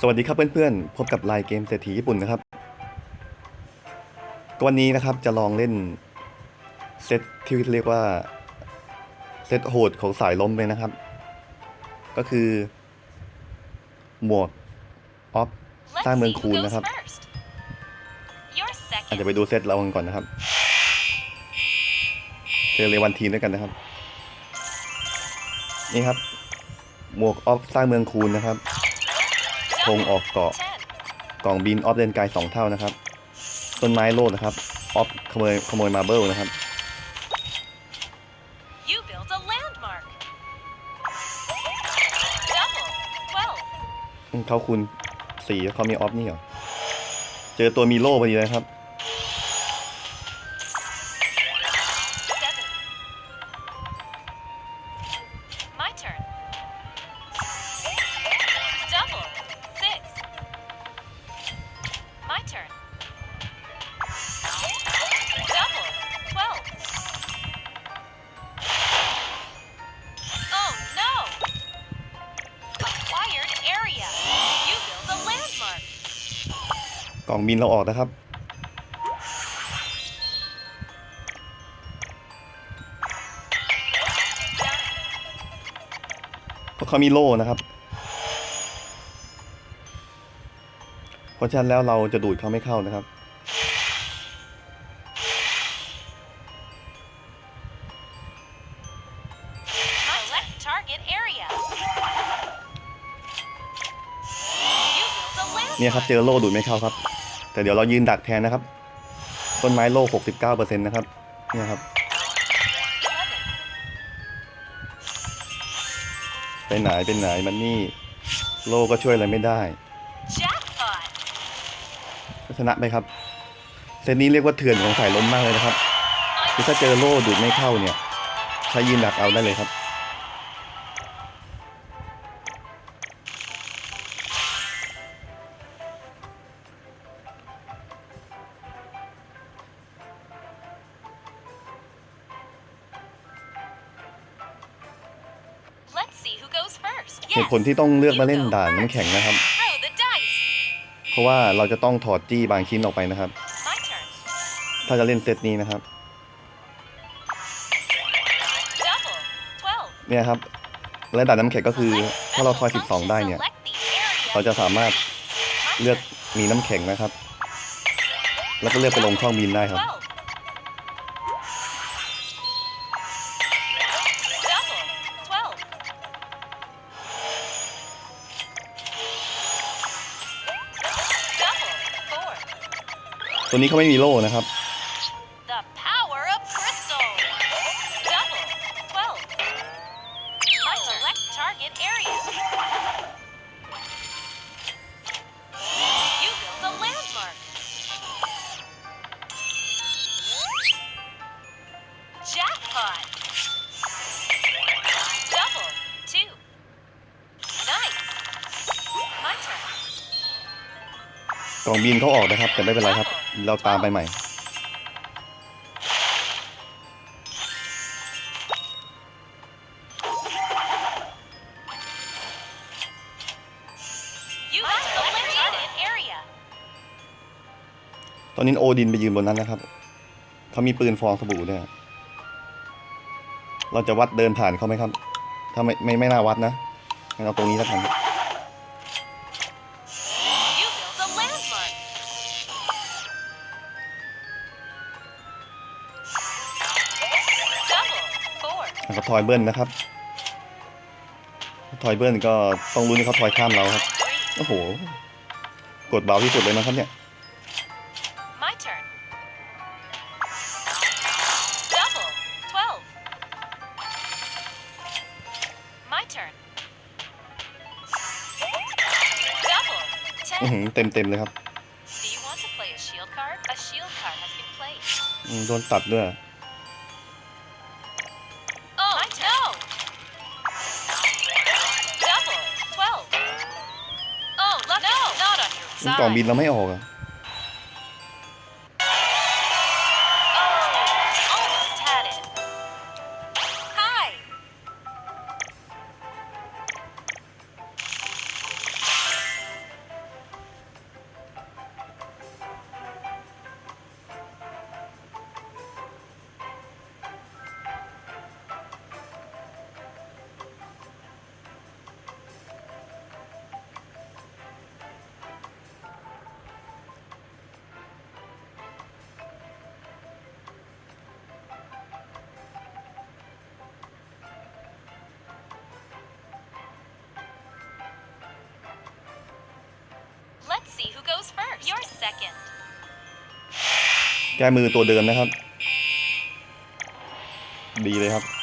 สวัสดีครับเพื่อนๆ พบกับไลน์เกมเศรษฐีญี่ปุ่นนะครับก็วันนี้นะครับจะลองเล่นเซตที่เรียกว่า เซตโหดของสายล้มเลยนะครับ ก็คือ หมวกออฟ Let's สร้างเมือง see คู who ณ goes นะครับ first. You're อาจ second. จะไปดูเซตเรากันก่อนนะครับ เจอเรวันทีมด้วยกันนะครับ นี่ครับ หมวกออฟสร้างเมืองคูณนะครับ ธง Double. ออกเกาะ Ten. กล่องบินออฟเดนไกสองเท่านะครับ ต้นไม้โลดนะครับ ออฟขโมยขโมยมาเบิลนะครับ You built a landmark. Double. Twelve. อืมเขาคุณสีเขามีออฟนี่เหรอ เจอตัวมีโล่พอดีเลยครับ กล่องบินเราออกนะครับ Nine. เพราะเขามีโล่นะครับ เพราะฉะนั้นแล้วเราจะดูดเขาไม่เข้านะครับ Select target area. You built a เนี่ยครับเจ landmark. อโล่ดูดไม่เข้าครับ แต่เดี๋ยวเรายืนดักแทนนะครับ ต้นไม้โล่69%นะครับเนี่ยครับ ไปไหนเป็นไหนมันนี่ โล่ก็ช่วยอะไรไม่ได้ก็ชนะไปครับ เซตนี้เรียกว่าเถื่อนของสายล้มมากเลยนะครับคือถ้าเจอโล่ดูดไม่เข้าเนี่ย ใช้ยืนดักเอาได้เลยครับ เห Yes. ตุผลที่ต้องเลือกมาเล่นด่านน้ำแข็งนะครับ Throw the dice. เพราะว่าเราจะต้องถอดจี้บางชิ้นออกไปนะครับ My turn. ถ้าจะเล่นเซตนี้นะครับ Double. Twelve. เนี่ยครับและด่านน้ำแข็งก็คือ ถ้าเราทอย 12 ได้เนี่ย Select the area. เราจะสามารถ My เลือก turn. มีน้ำแข็งนะครับ แล้วก็เลือกไปลงช่องบินได้ครับ ตัวนี้เขาไม่มีโล่นะครับ The power of crystal. Double. Twelve. My select target area. You built a landmark. Jackpot. Double. Two. Nice. My turn. กล่องบินเขาออกนะครับ แต่ไม่เป็นไรครับ เราตามไปใหม่ You have selected an area. ตอนนี้โอดินไปยืนบนนั้นนะครับ เขามีปืนฟองสบู่ด้วยเราจะวัดเดินผ่านเขาไหมครับ ถ้าไม่ไม่ไม่น่าวัดนะงั้นเอาตรงนี้แล้วกัน Four. แล้วก็ทอยเบิลนะครับทอยเบิลก็ต้องรู้นให้เขาทอยข้ามเราครับ Three. โอ้โหกดเบาที่สุดเลยนะครับเนี่ย My turn. Double. Twelve. My turn. Double. อือ Ten. หือเต็มเต็มเลยครับ Do you want to play a shield card? A shield card has been played. อืมโดนตัดด้วย กล่องบินเราไม่ออกอะ see who goes first. You're second. แก้มือตัวเดิมนะครับ ดีเลยครับ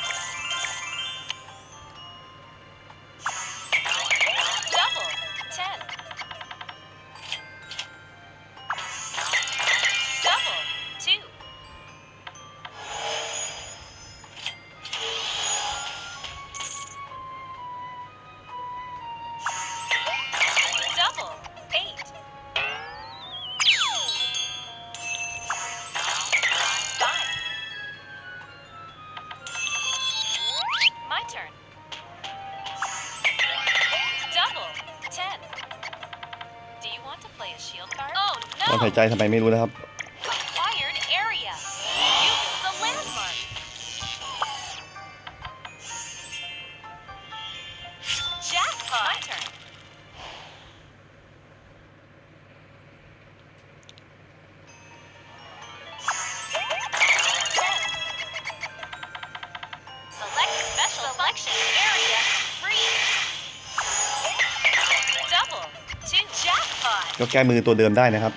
ายใจทำไมไม่รู้นะครับ Acquired area. You built a landmark. Jackpot. My turn. Ten. Select special selection area free. Double. Two jackpot. ก็แก้มือตัวเดิมได้นะครับ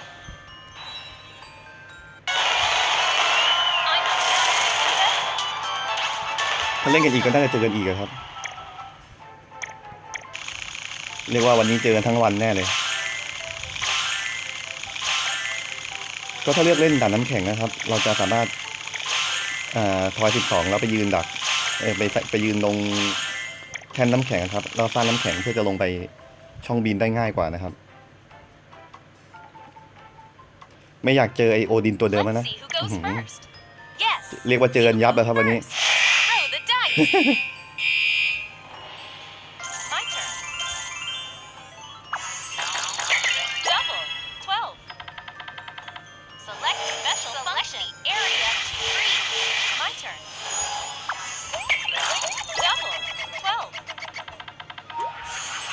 ถ้าเล่นกันอีกก็น่าจะเจอกันอีกอะครับ เรียกว่าวันนี้เจอกันทั้งวันแน่เลย ก็ถ้าเลือกเล่นด่านน้ำแข็งนะครับ เราจะสามารถอ่าทอยสิบสองแล้วไปยืนดักเออไปไปยืนลงแท่นน้ำแข็งครับเราสร้างน้ำแข็งเพื่อจะลงไปช่องบินได้ง่ายกว่านะครับ ไม่อยากเจอไอโอดินตัวเดิมแล้ว Let's นะ see who goes Mhm. first. Yes. เรียกว่าเจอกันยับแล้วครับวันนี้ เจ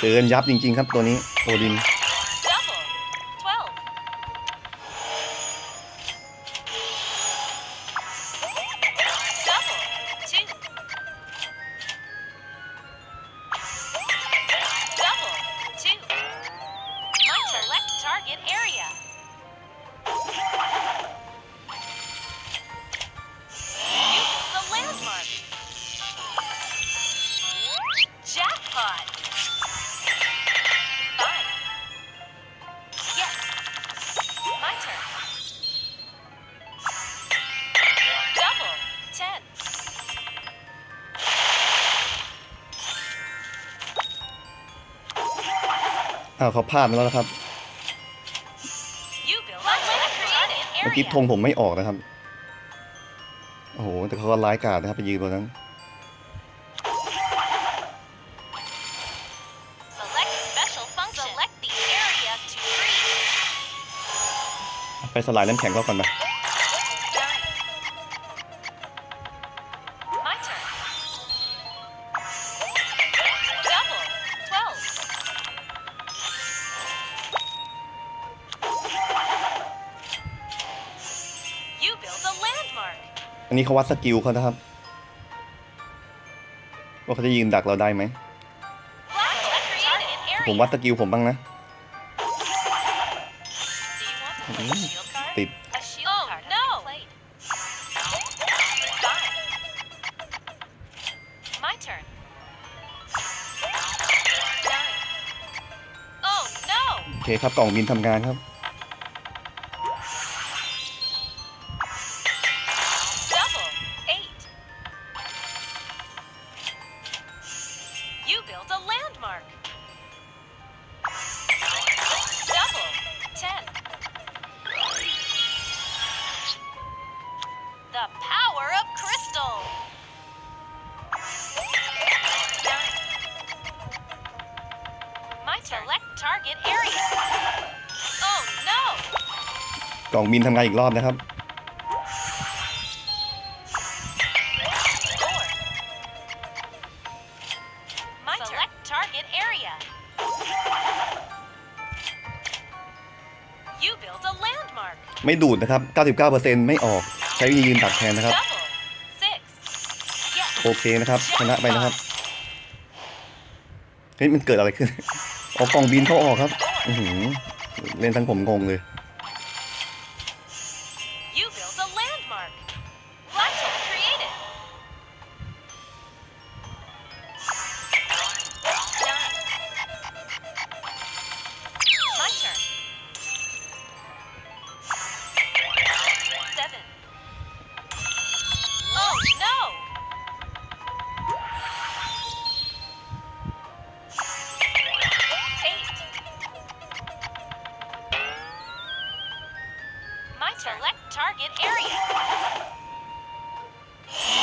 อกันยับจริง ๆ ครับตัวนี้ โอดิน อ้าวเขาพลาดมาแล้วนะครับ เมื่อกี้ธงผมไม่ออกนะครับ โอ้โห แต่เขาก็ร้ายกาจนะครับไปยืนบนนั้น ไปสลายน้ำแข็งเขาก่อนไป นี้เขาวัดสกิลเขานะครับ ว่าเขาจะยืนดักเราได้ไหม ผมวัดสกิลผมบ้างนะ ติด โอเคครับกล่องบินทำงานครับ ล่องบินทำงานอีกรอบนะครับ Four. My Select target area. You built a landmark. ไม่ดูดนะครับ 99%ไม่ออก ใช้วิธียืนดักแทนนะครับ Double. Six. Yes. โอเคนะครับชนะไปนะครับ เฮ้ยมันเกิดอะไรขึ้นออกกล่องบินเขาออกครับอือหือเล่นทั้งผมงงเลย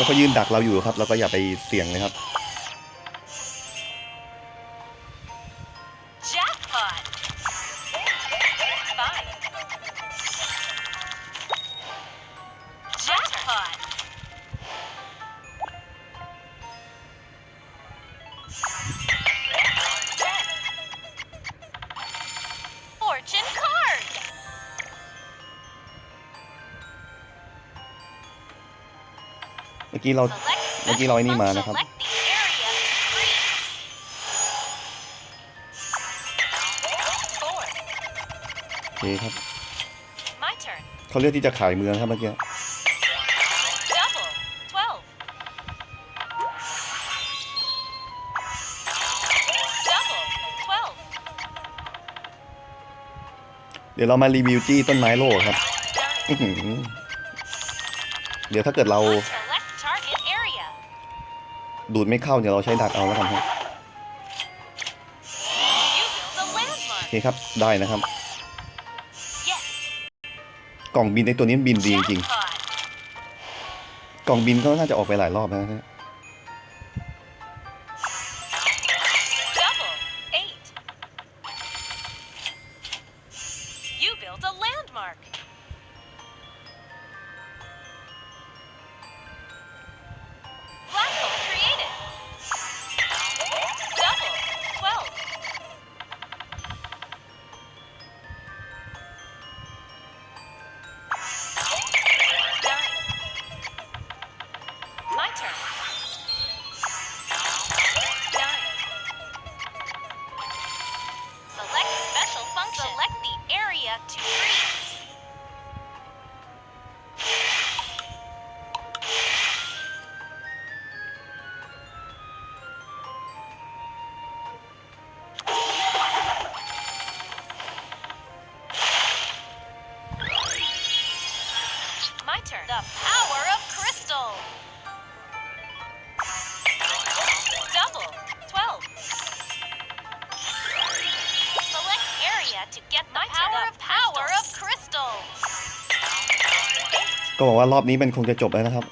เขายืนดักเราอยู่ครับ เราก็อย่าไปเสี่ยงเลยครับ กี้เรา Select เมื่อกี้เราไอ้นี่มา special นะครับ Select the area. Three. Four. โอเคครับ My turn. เขาเลือกที่จะขายเมืองครับเมื่อกี้ Double. Twelve. Double. Twelve. เดี๋ยวเรามารีวิวจี้ต้นไม้โลกครับ Nine. อื้อหือเดี๋ยวถ้าเกิดเรา Select target area. ดูดไม่เข้าเดี๋ยวเราใช้ดักเอาแล้วกันครับโอเคครับได้นะครับ กล่องบินในตัวนี้บินดีจริงกล่องบินก็น่าจะออกไปหลายรอบแล้วนะารอบนี้มันคงจะจบแล้วนะครับ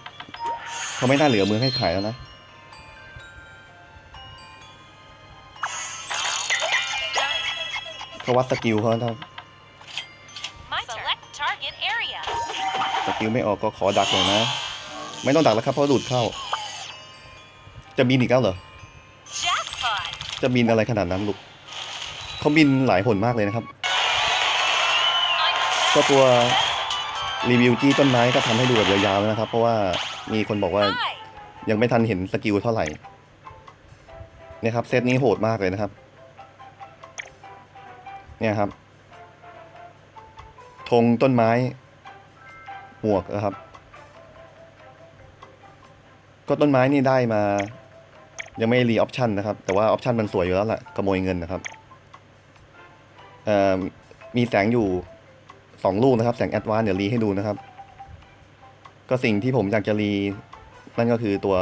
เขาไม่น่าเหลือเมืองให้ขายแล้วนะ Nine. เขาวัดสกิลเขาครับ My Select target area. สกิลไม่ออกก็ขอดักหน่อยนะ ไม่ต้องดักแล้วครับเพราะดูดเข้า จะบินอีกแล้วเหรอ Jackpot. จะบินอะไรขนาดนั้นลูกเขาบินหลายหนมากเลยนะครับ I'm ก็ตัว รีวิวจี้ต้นไม้ก็ทำให้ดูแบบยาวๆแล้วนะครับ เพราะว่ามีคนบอกว่า Five. ยังไม่ทันเห็นสกิลเท่าไหร่เนี่ยครับ เซตนี้โหดมากเลยนะครับ เนี่ยครับธงต้นไม้หมวกนะครับ ก็ต้นไม้นี่ได้มา ยังไม่รีออปชันนะครับ แต่ว่าออปชันมันสวยอยู่แล้วแหละขโมยเงินนะครับเอ่อมีแสงอยู่ สองลูกนะครับแสงแอดวานเดี๋ยวรีให้ดูนะครับ ก็สิ่งที่ผมอยากจะรีนั่นก็คือตัว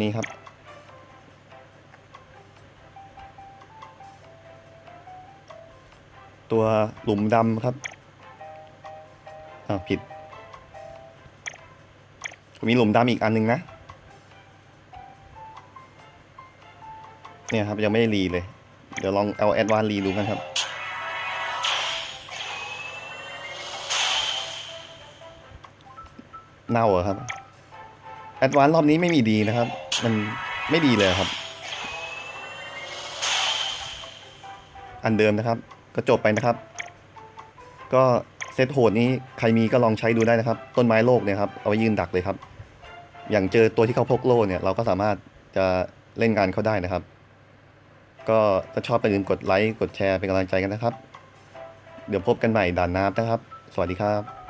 นี้ครับ ตัวหลุมดำครับอ่าวผิดมีหลุมดำอีกอันหนึงนะ เนี่ยครับยังไม่ได้รีเลย เดี๋ยวลองเอาแอดวานรีดูกันครับ เน่าเหรอครับแอดวานรอบนี้ไม่มีดีนะครับ มันไม่ดีเลยครับ อันเดิมนะครับ ก็จบไปนะครับ ก็เซตโหดนี้ใครมีก็ลองใช้ดูได้นะครับ ต้นไม้โลกเนี่ยครับเอาไว้ยืนดักเลยครับ อย่างเจอตัวที่เขาพกโล่เนี่ย เราก็สามารถจะเล่นงานเขาได้นะครับ ก็ถ้าชอบอย่าลืมกดไลค์กดแชร์เป็นกำลังใจกันนะครับ เดี๋ยวพบกันใหม่ด่านน้ำนะครับ สวัสดีครับ